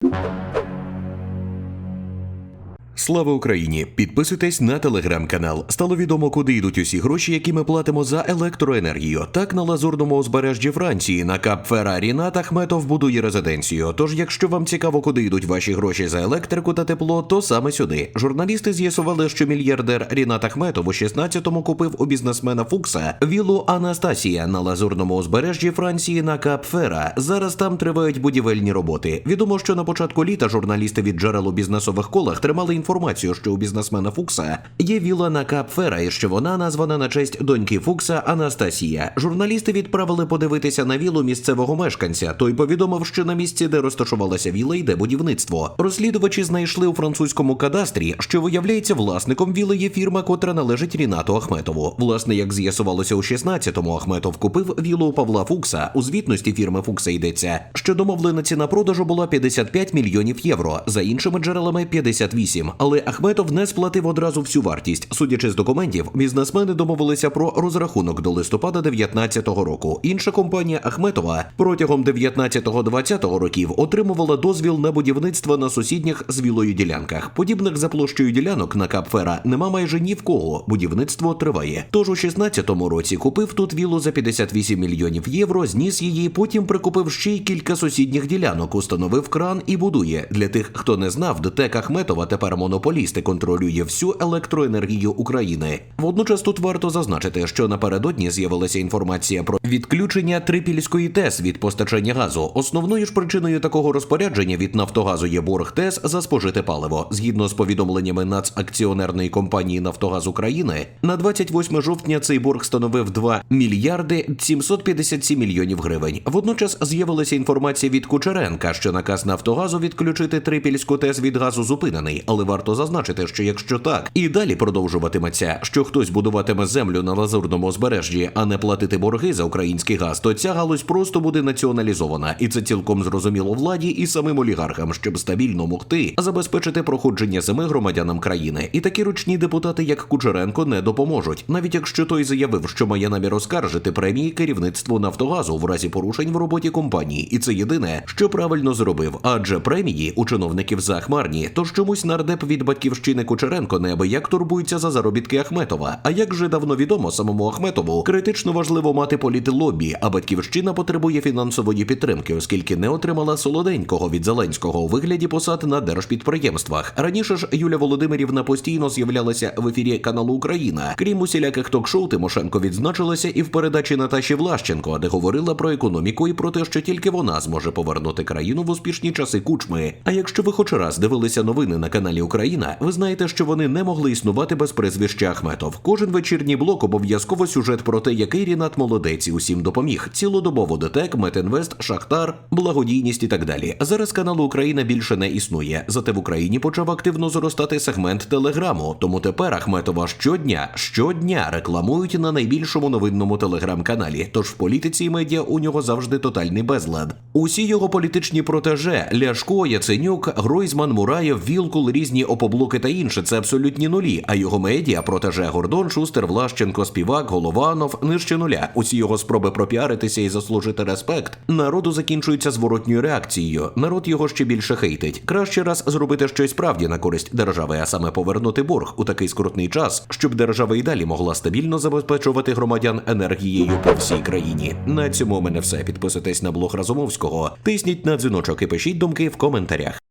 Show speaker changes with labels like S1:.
S1: you. Слава Україні! Підписуйтесь на телеграм-канал. Стало відомо, куди йдуть усі гроші, які ми платимо за електроенергію. Так на лазурному узбережжі Франції на Кап Фера Рінат Ахметов будує резиденцію. Тож, якщо вам цікаво, куди йдуть ваші гроші за електрику та тепло, то саме сюди. Журналісти з'ясували, що мільярдер Рінат Ахметов у 16-му купив у бізнесмена Фукса вілу Анастасія на лазурному узбережжі Франції на Кап Фера. Зараз там тривають будівельні роботи. Відомо, що на початку літа журналісти від джерел у бізнесових колах тримали інформацію, що у бізнесмена Фукса є віла на Кап Фера і що вона названа на честь доньки Фукса Анастасія. Журналісти відправили подивитися на вілу місцевого мешканця. Той повідомив, що на місці, де розташувалася віла, йде будівництво. Розслідувачі знайшли у французькому кадастрі, що виявляється власником віли є фірма, котра належить Рінату Ахметову. Власне, як з'ясувалося у 16-му, Ахметов купив вілу у Павла Фукса. У звітності фірми Фукса йдеться, що домовлена ціна продажу була 55 мільйонів євро. За іншими джерелами 58. Але Ахметов не сплатив одразу всю вартість. Судячи з документів, бізнесмени домовилися про розрахунок до листопада 19-го року. Інша компанія Ахметова протягом 19-20 років отримувала дозвіл на будівництво на сусідніх з вілою ділянках. Подібних за площею ділянок на Капфера нема майже ні в кого. Будівництво триває. Тож у 16-му році купив тут вілу за 58 мільйонів євро, зніс її, потім прикупив ще й кілька сусідніх ділянок, установив кран і будує. Для тих, хто не знав, ДТЕК Ахметова тепер монополіст і контролює всю електроенергію України. Водночас тут варто зазначити, що напередодні з'явилася інформація про відключення Трипільської ТЕС від постачання газу. Основною ж причиною такого розпорядження від Нафтогазу є борг ТЕС за спожите паливо. Згідно з повідомленнями нацакціонерної компанії Нафтогаз України, на 28 жовтня цей борг становив 2 мільярди 757 мільйонів гривень. Водночас з'явилася інформація від Кучеренка, що наказ Нафтогазу відключити Трипільську ТЕС від газу зупинений. Але варто зазначити, що якщо так і далі продовжуватиметься, що хтось будуватиме землю на лазурному узбережжі, а не платити борги за український газ, то ця галузь просто буде націоналізована, і це цілком зрозуміло владі і самим олігархам, щоб стабільно могти забезпечити проходження зими громадянам країни. І такі ручні депутати, як Кучеренко, не допоможуть, навіть якщо той заявив, що має намір оскаржити премії керівництву Нафтогазу в разі порушень в роботі компанії, і це єдине, що правильно зробив. Адже премії у чиновників захмарні, тож чомусь нардеп від батьківщини Кучеренко неабияк турбується за заробітки Ахметова. А як же давно відомо самому Ахметову, критично важливо мати політлобі, а батьківщина потребує фінансової підтримки, оскільки не отримала солоденького від Зеленського у вигляді посад на держпідприємствах. Раніше ж Юля Володимирівна постійно з'являлася в ефірі каналу Україна. Крім усіляких ток-шоу, Тимошенко відзначилася і в передачі Наташі Влащенко, де говорила про економіку і про те, що тільки вона зможе повернути країну в успішні часи кучми. А якщо ви хоч раз дивилися новини на каналі Україна, ви знаєте, що вони не могли існувати без прізвища Ахметов. Кожен вечірній блок обов'язково сюжет про те, який Рінат молодець усім допоміг. Цілодобово ДТЕК, Метинвест, Шахтар, благодійність і так далі. Зараз каналу Україна більше не існує. Зате в Україні почав активно зростати сегмент телеграму. Тому тепер Ахметова щодня, щодня рекламують на найбільшому новинному телеграм-каналі. Тож в політиці і медіа у нього завжди тотальний безлад. Усі його політичні протеже Ляшко, Яценюк, Гройзман, Мураєв, Вілкул, різні опоблоки та інше це абсолютні нулі. А його медіа протеже Гордон, Шустер, Влащенко, Співак, Голованов нижче нуля. Усі його спроби пропіаритися і заслужити респект народу закінчуються зворотньою реакцією. Народ його ще більше хейтить. Краще раз зробити щось справді на користь держави, а саме повернути борг у такий скрутний час, щоб держава і далі могла стабільно забезпечувати громадян енергією по всій країні. На цьому у мене все. Підписуйтесь на блог Разумовського, тисніть на дзвіночок і пишіть думки в коментарях.